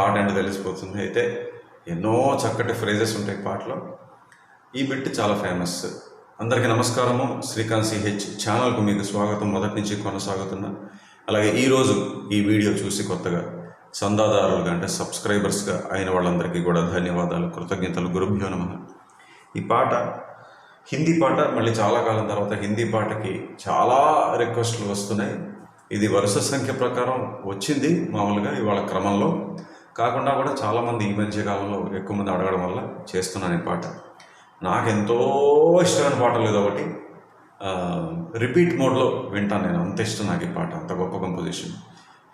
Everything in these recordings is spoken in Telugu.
పాట అంటే తెలిసిపోతుంది. అయితే ఎన్నో చక్కటి ఫ్రేజెస్ ఉంటాయి పాటలో. ఈ బిట్ చాలా ఫేమస్ అందరికీ నమస్కారము. శ్రీకాంత్ సిహెచ్ ఛానల్కు మీకు స్వాగతం. మొదటి నుంచి కొనసాగుతున్నా అలాగే ఈరోజు ఈ వీడియో చూసి కొత్తగా చందాదారులుగా అంటే సబ్స్క్రైబర్స్గా అయిన వాళ్ళందరికీ కూడా ధన్యవాదాలు కృతజ్ఞతలు. గురుభ్యో నమ. ఈ పాట హిందీ పాట మళ్ళీ చాలా కాలం తర్వాత హిందీ పాటకి చాలా రిక్వెస్ట్లు వస్తున్నాయి. ఇది వరుస సంఖ్య ప్రకారం వచ్చింది మామూలుగా ఇవాళ క్రమంలో. కాకుండా కూడా చాలామంది ఈ మధ్య కాలంలో ఎక్కువ మంది అడగడం వల్ల చేస్తున్నాను ఈ పాట. నాకెంతో ఇష్టమైన పాటలు కాబట్టి రిపీట్ మోడ్లో వింటాను నేను. అంత ఇష్టం నాకు ఈ పాట. అంత గొప్ప composition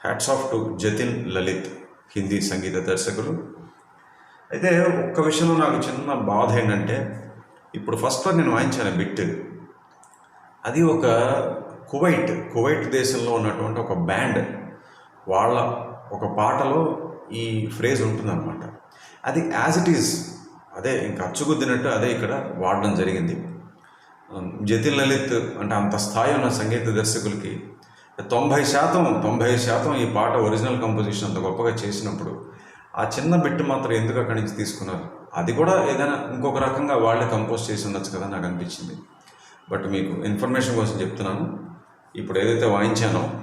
hats off to Jatin Lalit Hindi సంగీత దర్శకులు. అయితే ఒక్క విషయంలో నాకు చిన్న బాధ ఏంటంటే ఇప్పుడు ఫస్ట్లో నేను వాయించాను బిట్. అది ఒక కువైట్ కువైట్ దేశంలో ఉన్నటువంటి ఒక బ్యాండ్. వాళ్ళ ఒక పాటలో ఈ ఫ్రేజ్ ఉంటుందన్నమాట. అది యాజ్ ఇట్ ఈజ్ అదే ఇంకా అచ్చుగుద్దినట్టు అదే ఇక్కడ వాడడం జరిగింది. జతిన్ లలిత్ అంటే అంత స్థాయి ఉన్న సంగీత దర్శకులకి తొంభై శాతం తొంభై శాతం ఈ పాట ఒరిజినల్ కంపోజిషన్ అంత గొప్పగా చేసినప్పుడు ఆ చిన్న బిట్ మాత్రం ఎందుకు అక్కడి నుంచి తీసుకున్నారు? అది కూడా ఏదైనా ఇంకొక రకంగా వాళ్ళే కంపోజ్ చేసి ఉండొచ్చు కదా నాకు అనిపించింది. బట్ మీకు ఇన్ఫర్మేషన్ కోసం చెప్తున్నాను. ఇప్పుడు ఏదైతే వాయించానో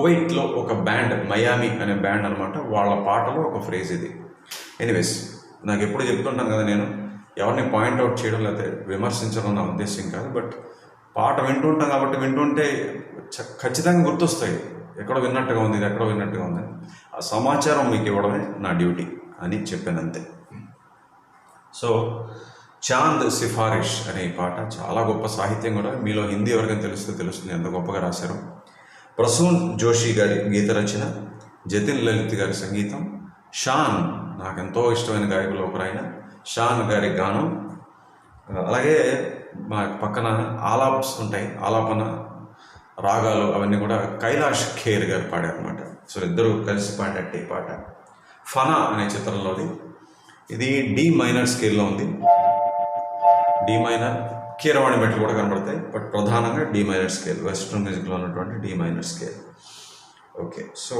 కువైట్లో ఒక బ్యాండ్ మయామి అనే బ్యాండ్ అనమాట వాళ్ళ పాటలో ఒక ఫ్రేజ్ ఇది. ఎనీవేస్ నాకు ఎప్పుడు చెప్తుంటాను కదా నేను ఎవరిని పాయింట్అవుట్ చేయడం లేకపోతే విమర్శించడం నా ఉద్దేశం కాదు బట్ పాట వింటుంటాం కాబట్టి వింటుంటే చ- ఖచ్చితంగా గుర్తొస్తాయి. ఎక్కడో విన్నట్టుగా ఉంది ఇది ఎక్కడో విన్నట్టుగా ఉంది. ఆ సమాచారం మీకు ఇవ్వడమే నా డ్యూటీ అని చెప్పాను అంతే సో చాంద్ సిఫారిష్ అనే పాట చాలా గొప్ప సాహిత్యం కూడా. మీలో హిందీ ఎవరికైనా తెలుస్తే తెలుస్తుంది ఎంత గొప్పగా రాశారు. ప్రసూన్ జోషి గారి గీత రచన జతిన్ లలిత్ గారి సంగీతం షాన్ నాకెంతో ఇష్టమైన గాయకులు ఒకరైన షాన్ గారి గానం. అలాగే మా పక్కన ఆలాప్స్ ఉంటాయి ఆలాపన రాగాలు అవన్నీ కూడా కైలాష్ ఖేర్ గారు పాడారనమాట సో ఇద్దరు కలిసి పాడేట ఈ పాట. ఫనా అనే చిత్రంలోది. ఇది డి మైనర్ స్కేల్లో ఉంది. డి మైనర్ కీరవాణి మెట్లు కూడా కనబడతాయి బట్ ప్రధానంగా డి మైనర్ స్కేల్ వెస్ట్రన్ మ్యూజిక్లో ఉన్నటువంటి D minor scale okay so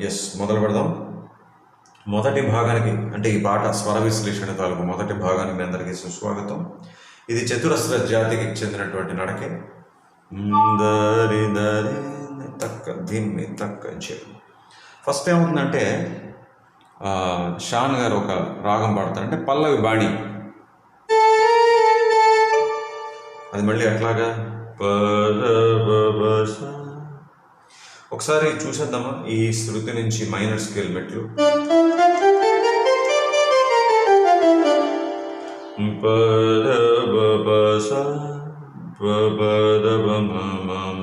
yes మొదలు పెడదాం. మొదటి భాగానికి అంటే ఈ పాట స్వర విశ్లేషణ తాలూకు మొదటి భాగానికి మీ అందరికీ సుస్వాగతం. ఇది చతురస్ర జాతికి చెందినటువంటి నడకే. దరి దరి తక్క దిమ్మి తక్క చె ఫస్ట్ ఏమవుతుందంటే షాన్ గారు ఒక రాగం పాడతారు అంటే పల్లవి బాణి. అది మళ్ళీ ఎట్లాగా? ఒకసారి చూసేద్దామా ఈ శృతి నుంచి మైనర్ స్కేల్ మెట్లు? పరవశ, ప రే గ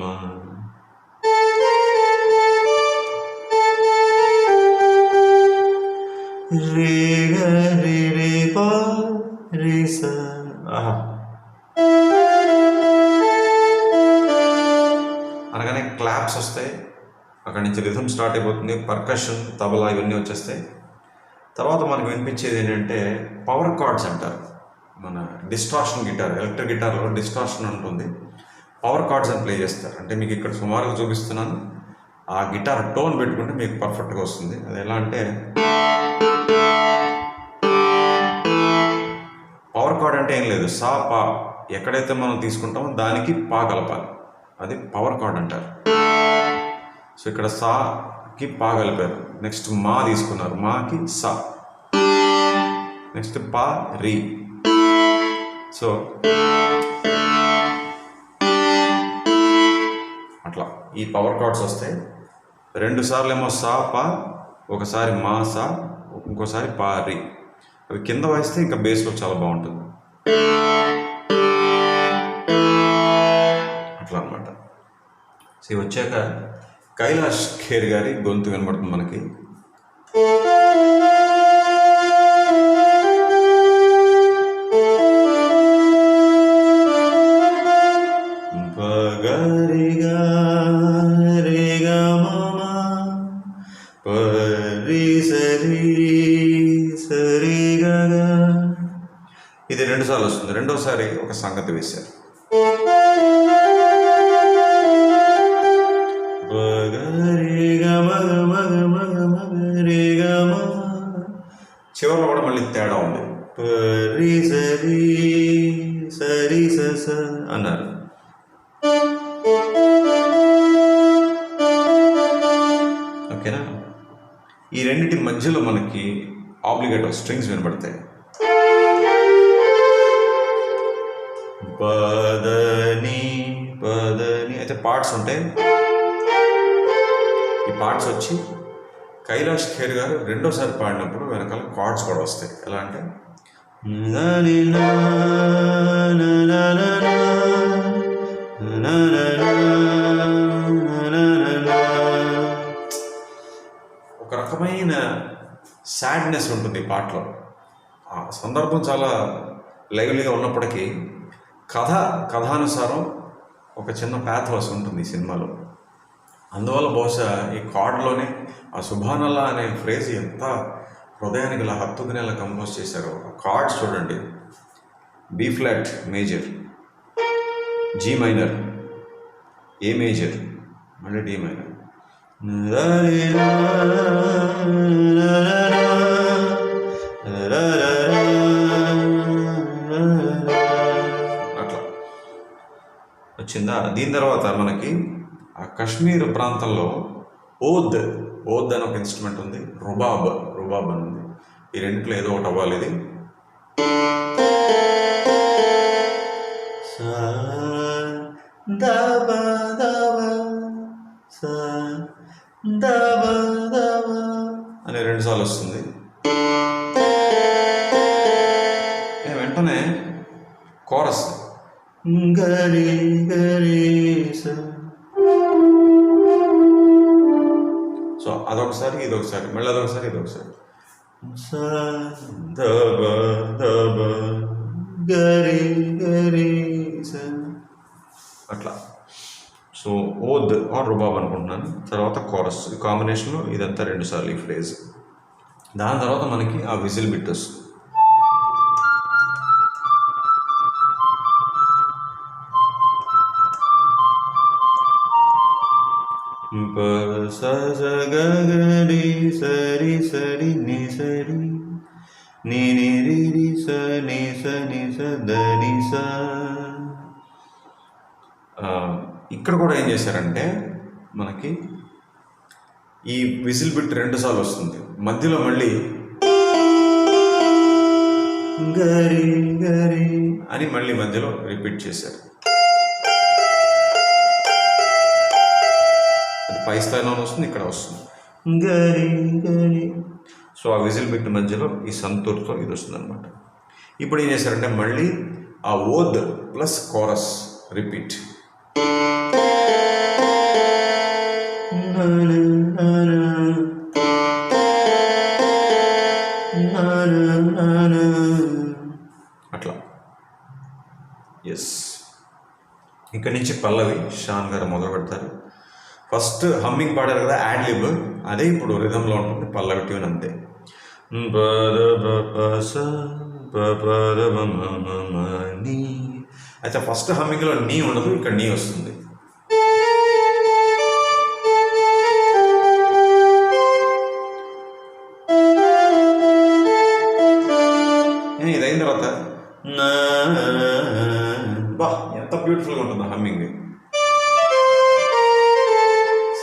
రే రే ప రే ఆహా. అనగానే క్లాప్స్ వస్తాయి. అక్కడి నుంచి రిథమ్ స్టార్ట్ అయిపోతుంది. పర్కషన్ తబలా ఇవన్నీ వచ్చేస్తాయి. తర్వాత మనకు వినిపించేది ఏంటంటే పవర్ కార్డ్స్ అంటారు. మన డిస్ట్రాక్షన్ గిటార్ ఎలక్ట్రిక్ గిటార్లో డిస్ట్రాక్షన్ ఉంటుంది. పవర్ కార్డ్స్ అని ప్లే చేస్తారు. అంటే మీకు ఇక్కడ సుమారుగా చూపిస్తున్నాను. ఆ గిటార్ టోన్ పెట్టుకుంటే మీకు పర్ఫెక్ట్గా వస్తుంది. అది ఎలా అంటే పవర్ కార్డ్ అంటే ఏం లేదు. సా పా ఎక్కడైతే మనం తీసుకుంటామో దానికి పా కలపాలి. అది పవర్ కార్డ్ అంటారు. సో ఇక్కడ సాకి పా కలిపారు. నెక్స్ట్ మా తీసుకున్నారు. మాకి సా. నెక్స్ట్ పా రి. సో అట్లా ఈ పవర్ కార్డ్స్ వస్తాయి రెండు సార్లు ఏమో సా పా ఒకసారి మా సా ఇంకోసారి పా రి. అవి కింద వాయిస్తే ఇంకా బేస్లో చాలా బాగుంటుంది. అట్లా అనమాట సో ఇవి వచ్చాక కైలాష్ ఖేర్ గారి గొంతు వినబడుతుంది మనకి. సంగతి వేశారు చివరిలో కూడా మళ్ళీ తేడా ఉంది. పరి సరి సరి స స అన్నారు. ఓకేనా? ఈ రెండింటి మధ్యలో మనకి ఆబ్లిగేటివ్ స్ట్రింగ్స్ వినబడతాయి. పదని పదని. అయితే పార్ట్స్ ఉంటాయి. ఈ పార్ట్స్ వచ్చి కైలాష్ ఖేర్ గారు రెండోసారి పాడినప్పుడు వెనకాల కార్డ్స్ కూడా వస్తాయి. ఎలా అంటే? ఒక రకమైన సాడ్నెస్ ఉంటుంది ఈ పాటలో. ఆ సందర్భం చాలా లైవ్లీగా ఉన్నప్పటికీ కథ కథానుసారం ఒక చిన్న ప్యాథోస్ ఉంటుంది ఈ సినిమాలో అందువల్ల బహుశా ఈ కార్డ్లోనే ఆ సుభానల్లా అనే ఫ్రేజ్ ఎంత హృదయానికి ఇలా హత్తుకునేలా కంపోజ్ చేశారో ఆ కార్డ్స్ చూడండి B flat major G minor A major మళ్ళీ డి మైనర్ అట్లా వచ్చిందా? దీని తర్వాత మనకి ఆ కశ్మీర్ ప్రాంతంలో ఓద్ ఓద్ అని ఒక ఇన్స్ట్రుమెంట్ ఉంది. రుబాబ్ రుబాబ్ అని ఉంది. ఈ రెండిట్లో ఏదో ఒకటి అవ్వాలి ఇది. అనే అని రెండు సార్లు వస్తుంది వెంటనే కోరస్ గరి అదొకసారి ఇదొకసారి మళ్ళీ అదొకసారి ఇదొకసారి సా దబ దబ గరి గరి సా. అట్లా. సో ఓద్ ఆర్ రుబాబ్ అనుకుంటున్నాను. తర్వాత కోరస్. ఈ కాంబినేషన్లో ఇదంతా రెండు సార్లు ఈ ఫ్రేజ్. దాని తర్వాత మనకి ఆ విజిల్ బిట్ వస్తుంది. ప స గ రి సరి ని సరి ని ని రి రి స ని స ని స ద ని స. ఇక్కడ కూడా ఏం చేశారంటే మనకి ఈ విజిల్ బిట్ రెండు సార్లు వస్తుంది. మధ్యలో మళ్ళీ గరి గరి అని మళ్ళీ మధ్యలో రిపీట్ చేశారు. అది పై స్థాయిలో వస్తుంది ఇక్కడ వస్తుంది. గరి గరి. సో ఆ విజిల్ బిట్ మధ్యలో ఈ సంతూర్తో ఇది వస్తుంది అనమాట ఇప్పుడు ఏం చేశారంటే మళ్ళీ ఆ ఓద్ ప్లస్ కోరస్ రిపీట్. అట్లా. ఎస్ ఇక్కడి నుంచి పల్లవి షాన్ గారు మొదలు పెడతారు ఫస్ట్ హమ్మింగ్ పాడారు కదా యాడ్ లిబ్ అదే ఇప్పుడు రిధంలో ఉంటుంది పల్లవి ట్యూన్ అంతే. స నీ. అయితే ఫస్ట్ హమ్మింగ్లో నీ ఉండదు ఇక్కడ నీ వస్తుంది. ఇదైన ఇది అయిన తర్వాత బా ఎంత బ్యూటిఫుల్గా ఉంటుంది హమ్మింగ్.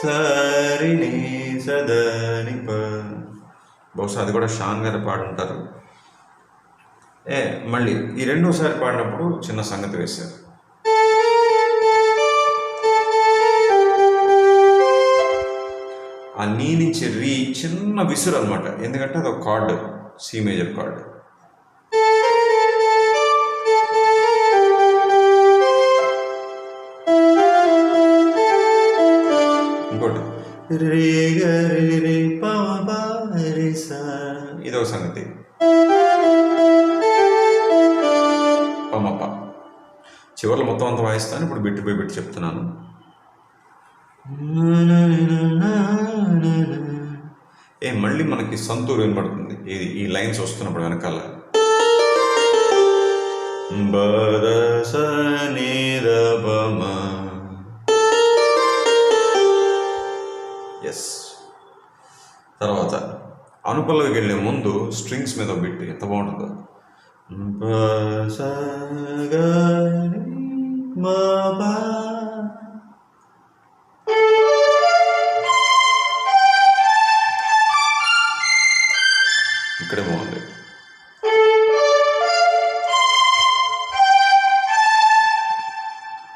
సరిని సదని ప బహుశా అది కూడా షాన్ గారు పాడుంటారు. ఏ మళ్ళీ ఈ రెండోసారి పాడినప్పుడు చిన్న సంగతి వేశారు. ఆ నీ నుంచి రీ చిన్న విసురు అనమాట ఎందుకంటే అది ఒక కార్డు సి మేజర్ కార్డు. రే గ రే రే రే స సంగతి. పమప చివరిలో మొత్తం అంతా వాయిస్తాను. ఇప్పుడు బిట్టు పోయి బిట్టు చెప్తున్నాను. ఏ మళ్ళీ మనకి సంతూరు వినపడుతుంది. ఇది ఈ లైన్స్ వస్తున్నప్పుడు వెనకాల. బరస అనుపల్లవికి వెళ్ళే ముందు స్ట్రింగ్స్ మీద బిట్ ఎంత బాగుంటుందో. ఇక్కడే బాగుంది.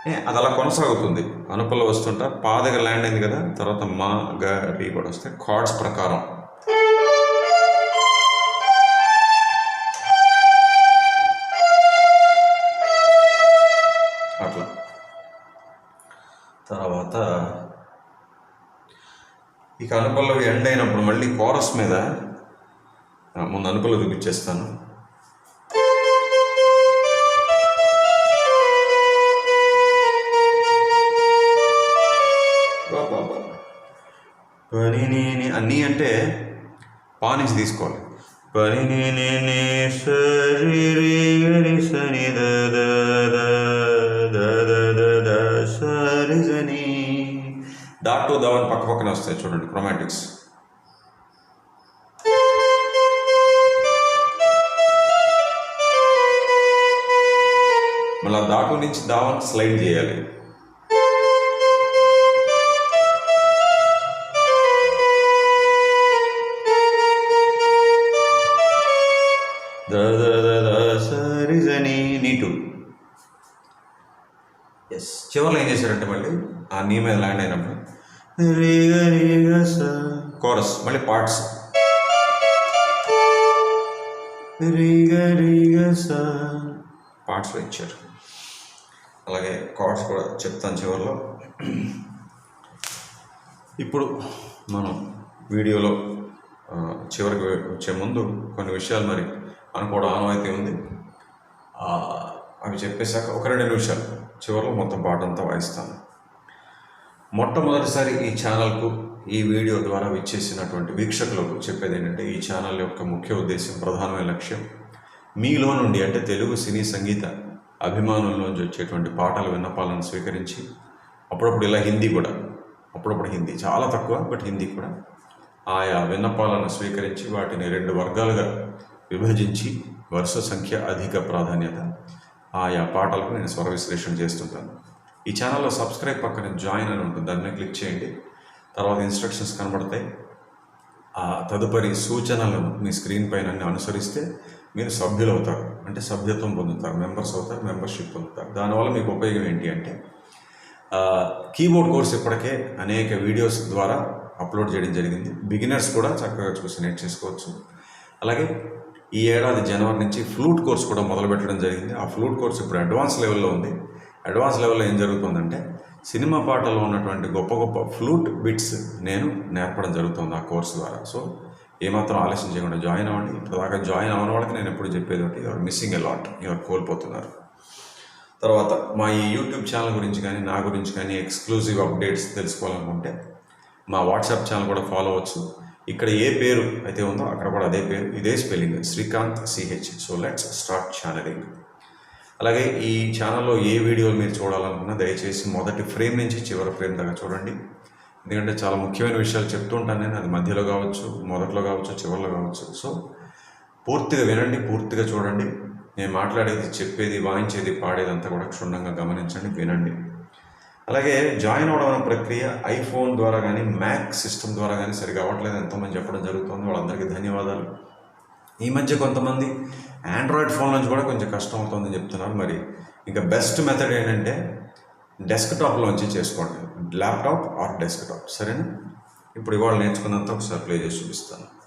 ఏ, అది అలా కొనసాగుతుంది. అనుపల్ల వస్తుంటా పా దగ్గర ల్యాండ్ అయింది కదా తర్వాత మా గ రి కూడా వస్తే కార్డ్స్ ప్రకారం. కోరస్ మీద ముందు అనుపల్ల చూపించేస్తాను. పని నేని అన్నీ అంటే పా నుంచి తీసుకోవాలి. పని నేని సరి రి సని ద సరి జని. డాట్ టు దవన్ పక్క పక్కన వస్తాయి చూడండి క్రొమాటిక్స్. మళ్ళీ దాటు నుంచి దావన్ స్లైడ్ చేయాలి. ద నీటు. ఎస్ చివరిలో ఏం చేశారంటే మళ్ళీ ఆ నీ మీద ల్యాండ్ అయినప్పుడు రీగ స కోరస్ మళ్ళీ పార్ట్స్. రీగ పార్ట్స్లో ఇచ్చారు. అలాగే కార్డ్స్ కూడా చెప్తాను చివరిలో. ఇప్పుడు మనం వీడియోలో చివరికి వచ్చే ముందు కొన్ని విషయాలు మరి అనుకోవడం ఆనవాయితీ ఉంది. అవి చెప్పేశాక ఒక రెండు నిమిషాలు చివరిలో మొత్తం పాట అంతా వాయిస్తాను. మొట్టమొదటిసారి ఈ ఛానల్కు ఈ వీడియో ద్వారా విచ్చేసినటువంటి వీక్షకులకు చెప్పేది ఏంటంటే ఈ ఛానల్ యొక్క ముఖ్య ఉద్దేశం ప్రధానమైన లక్ష్యం మీలో నుండి అంటే తెలుగు సినీ సంగీత అభిమానుల్లోంచి వచ్చేటువంటి పాటలు విన్నపాలను స్వీకరించి అప్పుడప్పుడు ఇలా హిందీ కూడా అప్పుడప్పుడు హిందీ చాలా తక్కువ బట్ హిందీ కూడా ఆయా విన్నపాలను స్వీకరించి వాటిని రెండు వర్గాలుగా విభజించి వరుస సంఖ్య అధిక ప్రాధాన్యత ఆయా పాటలకు నేను స్వర విశ్లేషణ చేస్తుంటాను. ఈ ఛానల్లో సబ్స్క్రైబ్ పక్కన జాయిన్ అని ఉంటుంది దాన్ని క్లిక్ చేయండి. తర్వాత ఇన్స్ట్రక్షన్స్ కనబడతాయి. ఆ తదుపరి సూచనలను మీ స్క్రీన్ పైన అనుసరిస్తే మీరు సభ్యులు అవుతారు అంటే సభ్యత్వం పొందుతారు. మెంబర్స్ అవుతారు మెంబర్షిప్ పొందుతారు. దానివల్ల మీకు ఉపయోగం ఏంటి అంటే కీబోర్డ్ కోర్స్ ఇప్పటికే అనేక వీడియోస్ ద్వారా అప్లోడ్ చేయడం జరిగింది. బిగినర్స్ కూడా చక్కగా చూసి నేర్చేసుకోవచ్చు. అలాగే ఈ ఏడాది జనవరి నుంచి ఫ్లూట్ కోర్స్ కూడా మొదలు పెట్టడం జరిగింది. ఆ ఫ్లూట్ కోర్స్ ఇప్పుడు అడ్వాన్స్ లెవెల్లో ఉంది. అడ్వాన్స్ లెవెల్లో ఏం జరుగుతుందంటే సినిమా పాటల్లో ఉన్నటువంటి గొప్ప గొప్ప ఫ్లూట్ బిట్స్ నేను నేర్పడం జరుగుతుంది ఆ కోర్స్ ద్వారా. సో ఏమాత్రం ఆలస్యం చేయకుండా జాయిన్ అవ్వండి. ఇప్పుడు దాకా జాయిన్ అవ్వని వాళ్ళకి నేను ఎప్పుడు చెప్పేది ఒకటి ఎవరు మిస్సింగ్ ఎ లాట్ ఎవరు కోల్పోతున్నారు. తర్వాత మా ఈ యూట్యూబ్ ఛానల్ గురించి కానీ నా గురించి కానీ ఎక్స్క్లూజివ్ అప్డేట్స్ తెలుసుకోవాలనుకుంటే మా వాట్సాప్ ఛానల్ కూడా ఫాలో అవ్వచ్చు. ఇక్కడ ఏ పేరు అయితే ఉందో అక్కడ కూడా అదే పేరు. ఇదే spelling Srikanth C H so let's start channelling. అలాగే ఈ ఛానల్లో ఏ వీడియోలు మీరు చూడాలనుకున్నా దయచేసి మొదటి ఫ్రేమ్ నుంచి చివరి ఫ్రేమ్ దాకా చూడండి. ఎందుకంటే చాలా ముఖ్యమైన విషయాలు చెప్తూ ఉంటాను నేను. అది మధ్యలో కావచ్చు మొదట్లో కావచ్చు చివరిలో కావచ్చు. సో పూర్తిగా వినండి పూర్తిగా చూడండి. నేను మాట్లాడేది చెప్పేది వాయించేది పాడేది అంతా కూడా క్షుణ్ణంగా గమనించండి వినండి. అలాగే జాయిన్ అవడం అనే ప్రక్రియ ఐఫోన్ ద్వారా కానీ మ్యాక్ సిస్టమ్ ద్వారా కానీ సరిగా అవ్వట్లేదు. ఎంతోమంది చెప్పడం జరుగుతుంది. వాళ్ళందరికీ ధన్యవాదాలు. ఈ మధ్య కొంతమంది ఆండ్రాయిడ్ ఫోన్ నుంచి కూడా కొంచెం కష్టం అవుతుందని చెప్తున్నారు. మరి ఇంకా బెస్ట్ మెథడ్ ఏంటంటే డెస్క్టాప్లోంచి చేసుకోండి. Laptop or desktop. సరేనా? ఇప్పుడు ఇవాళ నేర్చుకున్నంత ఒకసారి ప్లే చేసి చూపిస్తాను.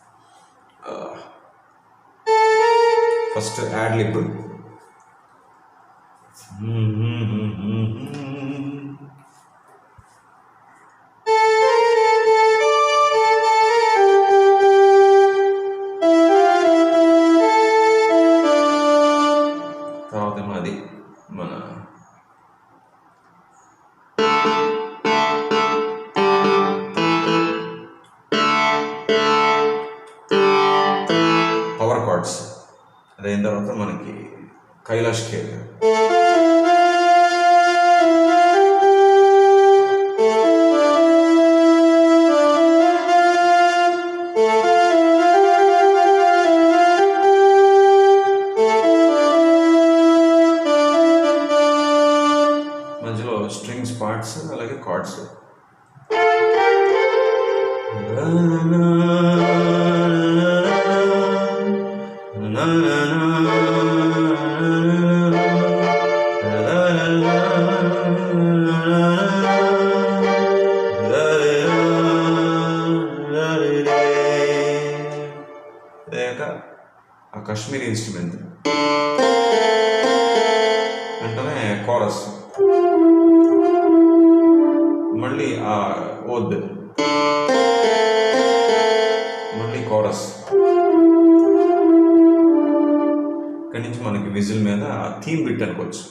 First ad lib power chords అదైన తర్వాత మనకి కైలాష్ ఖేర్ గారు మధ్యలో స్ట్రింగ్స్ పార్ట్స్ అలాగే కార్డ్స్ అదేక కాశ్మీరీ ఇన్స్ట్రుమెంట్ వెంటనే కోరస్ మళ్ళీ ఆ ఓద్ మళ్ళీ కోరస్ ఇక్కడి నుంచి మనకి విజిల్ మీద ఆ థీమ్ బిట్ అనుకోవచ్చు.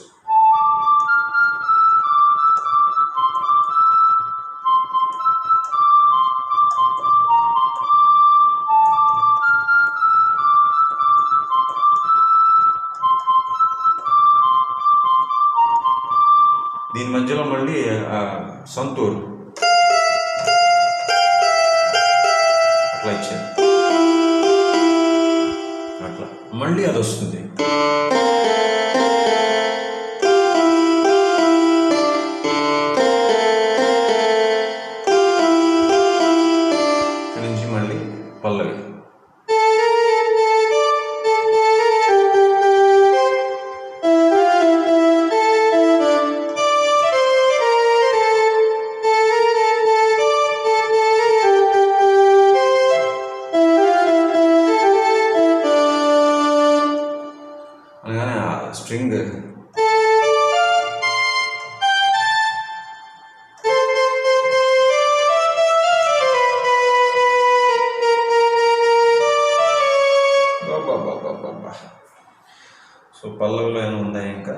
సో పల్లవిలో ఏమైనా ఉన్నాయి ఇంకా?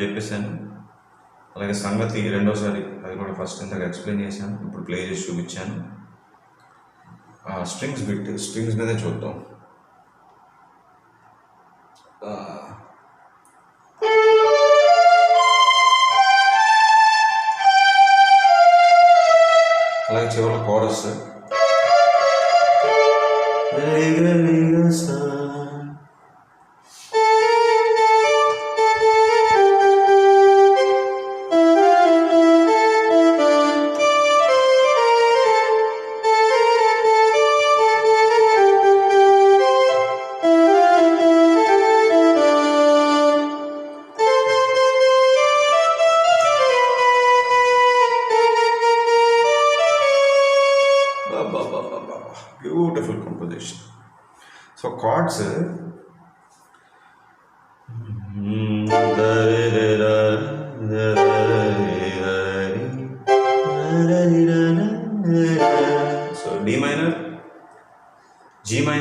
చెప్పేశాను. అలాగే సంగతి రెండోసారి అది కూడా ఫస్ట్ ఇంతకు ఎక్స్ప్లెయిన్ చేశాను. ఇప్పుడు ప్లే చేసి చూపించాను. స్ట్రింగ్స్ బిట్ స్ట్రింగ్స్ మీదే చూద్దాం. అలాగే చివరిలో chorus Riga, riga, sa.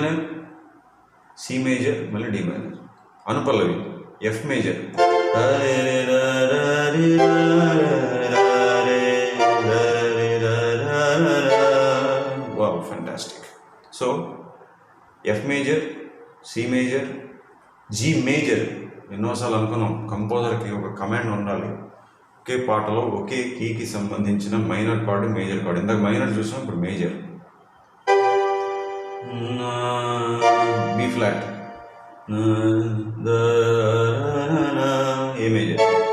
Minor C major మళ్ళీ D minor అనుపల్లవి F major. Wow fantastic. So F major C major G major. ఎన్నోసార్లు అనుకున్నాం కంపోజర్కి ఒక కమాండ్ ఉండాలి. ఒకే పాటలో ఒకే కీకి సంబంధించిన మైనర్ కార్డు మేజర్ కార్డు ఇందాక మైనర్ చూసాం ఇప్పుడు major. B flat A major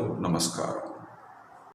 చక్కగా